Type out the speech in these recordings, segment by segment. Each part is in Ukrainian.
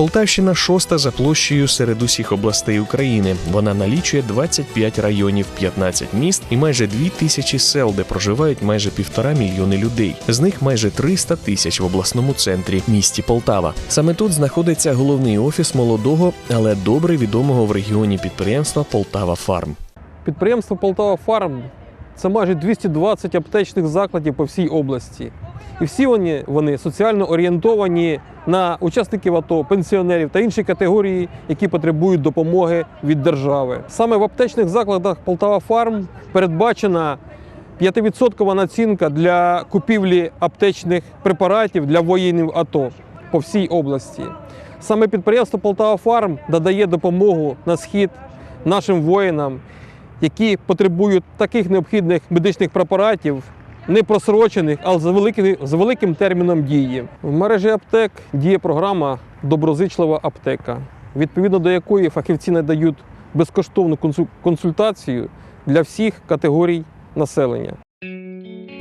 Полтавщина шоста за площею серед усіх областей України. Вона налічує 25 районів, 15 міст і майже 2 тисячі сел, де проживають майже півтора мільйони людей. З них майже 300 тисяч в обласному центрі місті Полтава. Саме тут знаходиться головний офіс молодого, але добре відомого в регіоні підприємства Полтава Фарм. Підприємство Полтава Фарм це майже 220 аптечних закладів по всій області. І всі вони, вони соціально орієнтовані на учасників АТО, пенсіонерів та інші категорії, які потребують допомоги від держави. Саме в аптечних закладах Полтава Фарм передбачена 5% націнка для купівлі аптечних препаратів для воїнів АТО по всій області. Саме підприємство Полтава Фарм надає допомогу на схід нашим воїнам, які потребують таких необхідних медичних препаратів, не просрочених, але з великим, з великим терміном дії. В мережі аптек діє програма Доброзичлива аптека, відповідно до якої фахівці надають безкоштовну консу- консультацію для всіх категорій населення.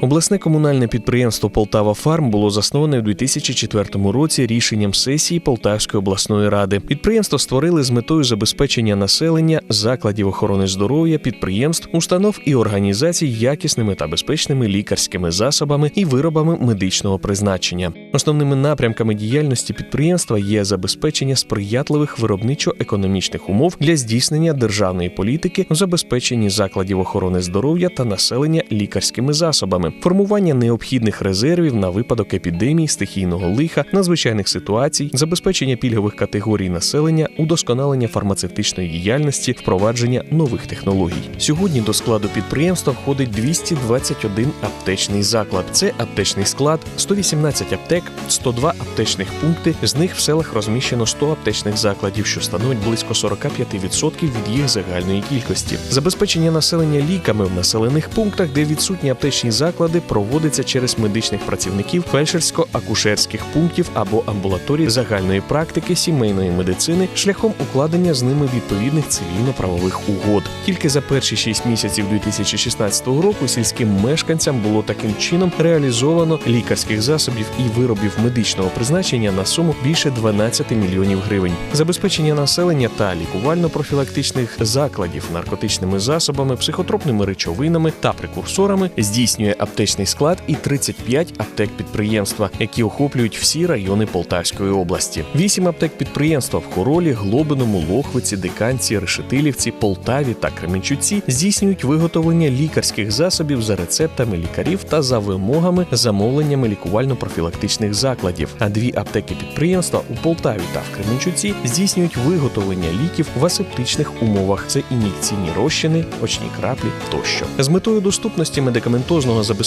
Обласне комунальне підприємство Полтава Фарм було засноване в 2004 році рішенням сесії Полтавської обласної ради. Підприємство створили з метою забезпечення населення, закладів охорони здоров'я, підприємств, установ і організацій якісними та безпечними лікарськими засобами і виробами медичного призначення. Основними напрямками діяльності підприємства є забезпечення сприятливих виробничо-економічних умов для здійснення державної політики у забезпеченні закладів охорони здоров'я та населення лікарськими засобами, формування необхідних резервів на випадок епідемії, стихійного лиха, надзвичайних ситуацій, забезпечення пільгових категорій населення, удосконалення фармацевтичної діяльності, впровадження нових технологій. Сьогодні до складу підприємства входить 221 аптечний заклад. Це аптечний склад, 118 аптек, 102 аптечних пункти. З них в селах розміщено 100 аптечних закладів, що становить близько 45% від їх загальної кількості. Забезпечення населення ліками в населених пунктах, де відсутні аптечні заклади, проводиться через медичних працівників фельдшерсько-акушерських пунктів або амбулаторій загальної практики сімейної медицини шляхом укладення з ними відповідних цивільно-правових угод. Тільки за перші 6 місяців 2016 року сільським мешканцям було таким чином реалізовано лікарських засобів і виробів медичного призначення на суму більше 12 мільйонів гривень. Забезпечення населення та лікувально-профілактичних закладів наркотичними засобами, психотропними речовинами та прекурсорами здійснює аптечний склад і 35 аптек підприємства, які охоплюють всі райони Полтавської області. Вісім аптек підприємства в Хоролі, Глобиному, Лохвиці, Диканці, Решетилівці, Полтаві та Кременчуці здійснюють виготовлення лікарських засобів за рецептами лікарів та за вимогами замовленнями лікувально-профілактичних закладів. А дві аптеки підприємства у Полтаві та в Кременчуці здійснюють виготовлення ліків в асептичних умовах. Це ін'єкційні розчини, очні краплі тощо. З метою доступності медикаментозного забезпечення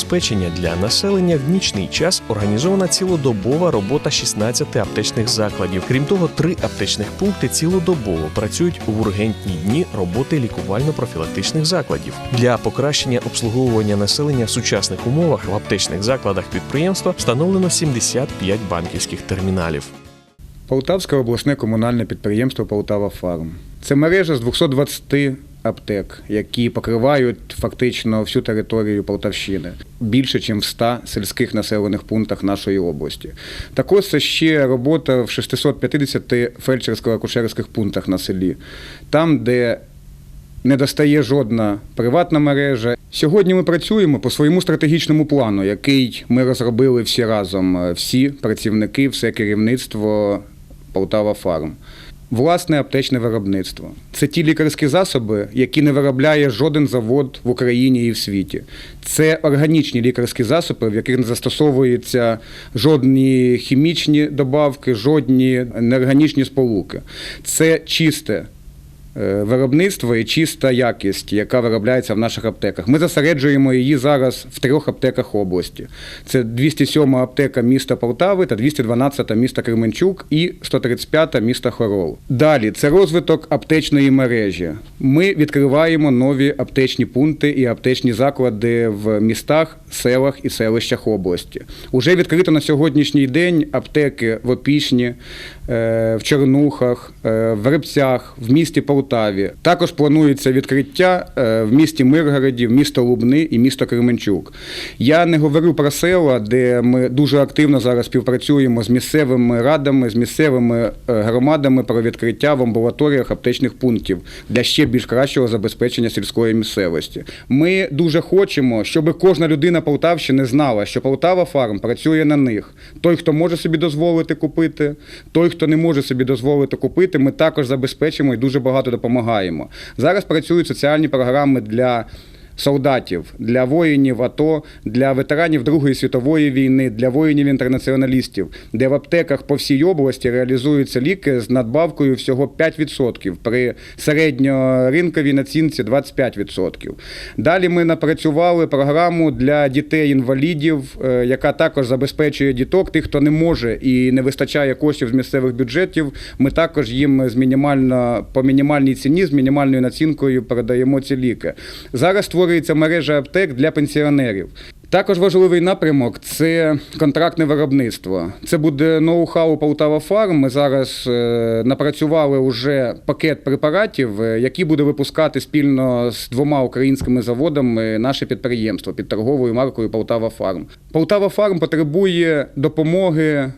для населення в нічний час організована цілодобова робота 16 аптечних закладів. Крім того, три аптечних пункти цілодобово працюють у ургентні дні роботи лікувально-профілактичних закладів. Для покращення обслуговування населення в сучасних умовах в аптечних закладах підприємства встановлено 75 банківських терміналів. Полтавське обласне комунальне підприємство Полтава Фарм. Це мережа з 220 аптек, які покривають фактично всю територію Полтавщини більше, ніж в 100 сільських населених пунктах нашої області. Також це ще робота в 650 фельдшерсько-акушерських пунктах на селі, там, де не достає жодна приватна мережа. Сьогодні ми працюємо по своєму стратегічному плану, який ми розробили всі разом, е, всі працівники, все керівництво Полтава Фарм. Власне аптечне виробництво. Це ті лікарські засоби, які не виробляє жоден завод в Україні і в світі. Це органічні лікарські засоби, в яких не застосовуються жодні хімічні добавки, жодні неорганічні сполуки. Це чисте виробництво і чиста якість, яка виробляється в наших аптеках. Ми зосереджуємо її зараз в трьох аптеках області. Це 207 аптека міста Полтави та 212 міста Кременчук і 135 міста Хорол. Далі це розвиток аптечної мережі. Ми відкриваємо нові аптечні пункти і аптечні заклади в містах, селах і селищах області. Уже відкрито на сьогоднішній день аптеки в Опішні, е, в Чернухах, е, в Рибцях, в місті Полтаві. Також планується відкриття е, в місті Миргороді, в місто Лубни і місто Кременчук. Я не говорю про села, де ми дуже активно зараз співпрацюємо з місцевими радами, з місцевими е, громадами про відкриття в амбулаторіях аптечних пунктів для ще більш кращого забезпечення сільської місцевості. Ми дуже хочемо, щоб кожна людина Полтавщини знала, що Полтава Фарм працює на них. Той, хто може собі дозволити купити, той, хто не може собі дозволити купити, ми також забезпечимо і дуже багато допомагаємо. Зараз працюють соціальні програми для. Солдатів для воїнів АТО, для ветеранів Другої світової війни, для воїнів-інтернаціоналістів, де в аптеках по всій області реалізуються ліки з надбавкою всього 5% при середньоринковій націнці 25%. Далі ми напрацювали програму для дітей-інвалідів, е, яка також забезпечує діток, тих, хто не може і не вистачає коштів з місцевих бюджетів. Ми також їм з мінімально по мінімальній ціні, з мінімальною націнкою передаємо ці ліки. Зараз створюється мережа аптек для пенсіонерів. Також важливий напрямок це контрактне виробництво. Це буде ноу-хау Полтава Фарм. Ми зараз е, напрацювали уже пакет препаратів, е, які буде випускати спільно з двома українськими заводами наше підприємство під торговою маркою Полтава Фарм. Полтава Фарм потребує допомоги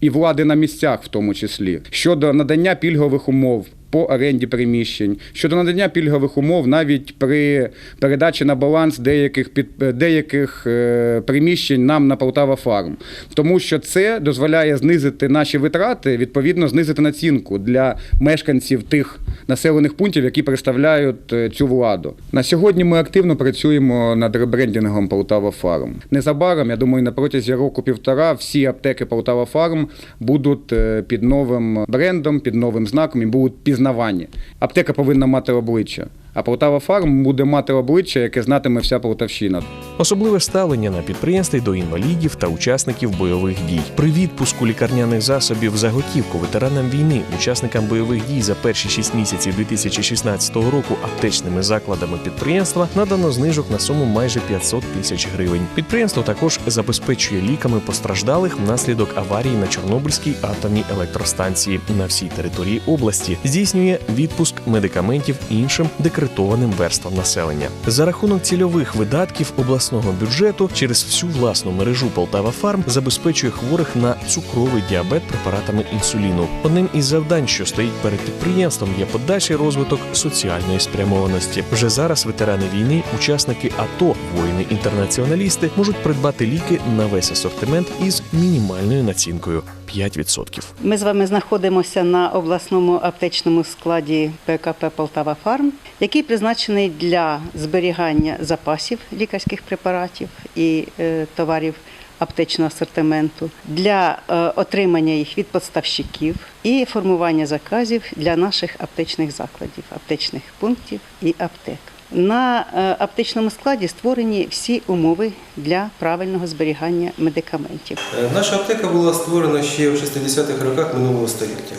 і влади на місцях, в тому числі щодо надання пільгових умов. По оренді приміщень щодо надання пільгових умов навіть при передачі на баланс деяких під деяких е, приміщень нам на Полтава Фарм, тому що це дозволяє знизити наші витрати, відповідно знизити націнку для мешканців тих населених пунктів, які представляють е, цю владу. На сьогодні ми активно працюємо над ребрендингом Полтава Фарм. Незабаром, я думаю, на протязі року-півтора всі аптеки Полтава Фарм будуть е, під новим брендом, під новим знаком і будуть пізнавані. Аптека повинна мати обличчя. А Полтава Фарм буде мати обличчя, яке знатиме вся Полтавщина. Особливе ставлення на підприємстві до інвалідів та учасників бойових дій. При відпуску лікарняних засобів за готівку ветеранам війни, учасникам бойових дій за перші 6 місяців 2016 року аптечними закладами підприємства надано знижок на суму майже 500 тисяч гривень. Підприємство також забезпечує ліками постраждалих внаслідок аварії на Чорнобильській атомній електростанції на всій території області. Здійснює відпуск медикаментів іншим декретованим верствам населення за рахунок цільових видатків обласного бюджету через всю власну мережу Полтава Фарм забезпечує хворих на цукровий діабет препаратами інсуліну. Одним із завдань, що стоїть перед підприємством, є подальший розвиток соціальної спрямованості. Вже зараз ветерани війни, учасники АТО, воїни-інтернаціоналісти можуть придбати ліки на весь асортимент із мінімальною націнкою 5%. Ми з вами знаходимося на обласному аптечному складі ПКП Полтава Фарм, який призначений для зберігання запасів лікарських препаратів і е, товарів аптечного асортименту, для е, отримання їх від поставщиків і формування заказів для наших аптечних закладів, аптечних пунктів і аптек. На е, аптечному складі створені всі умови для правильного зберігання медикаментів. Наша аптека була створена ще в 60-х роках минулого століття.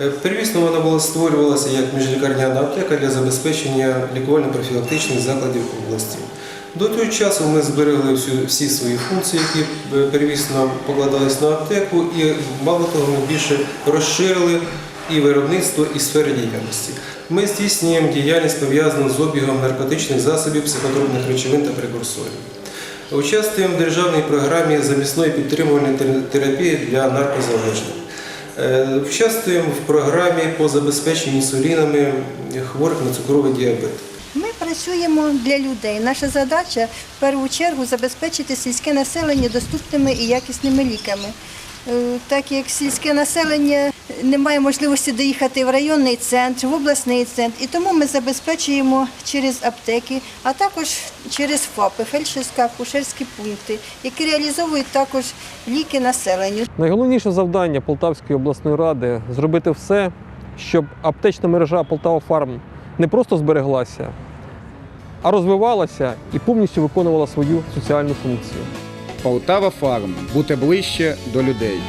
Е, Первісно вона була створювалася як міжлікарняна аптека для забезпечення лікувально-профілактичних закладів області. До того часу ми зберегли всю, всі свої функції, які е, первісно покладались на аптеку, і мало того, ми більше розширили і виробництво, і сфери діяльності. Ми здійснюємо діяльність пов'язану з обігом наркотичних засобів, психотропних речовин та прекурсорів. Участвуємо в державній програмі замісної підтримувальної терапії для наркозалежних. Е, Участвуємо в програмі по забезпеченню інсулінами хворих на цукровий діабет. Ми працюємо для людей. Наша задача в першу чергу забезпечити сільське населення доступними і якісними ліками. Е, Так як сільське населення не має можливості доїхати в районний центр, в обласний центр, і тому ми забезпечуємо через аптеки, а також через ФАПи, фельдшерська акушерські пункти, які реалізовують також ліки населенню. Найголовніше завдання Полтавської обласної ради зробити все, щоб аптечна мережа Полтава Фарм не просто збереглася, а розвивалася і повністю виконувала свою соціальну функцію. Полтава Фарм бути ближче до людей.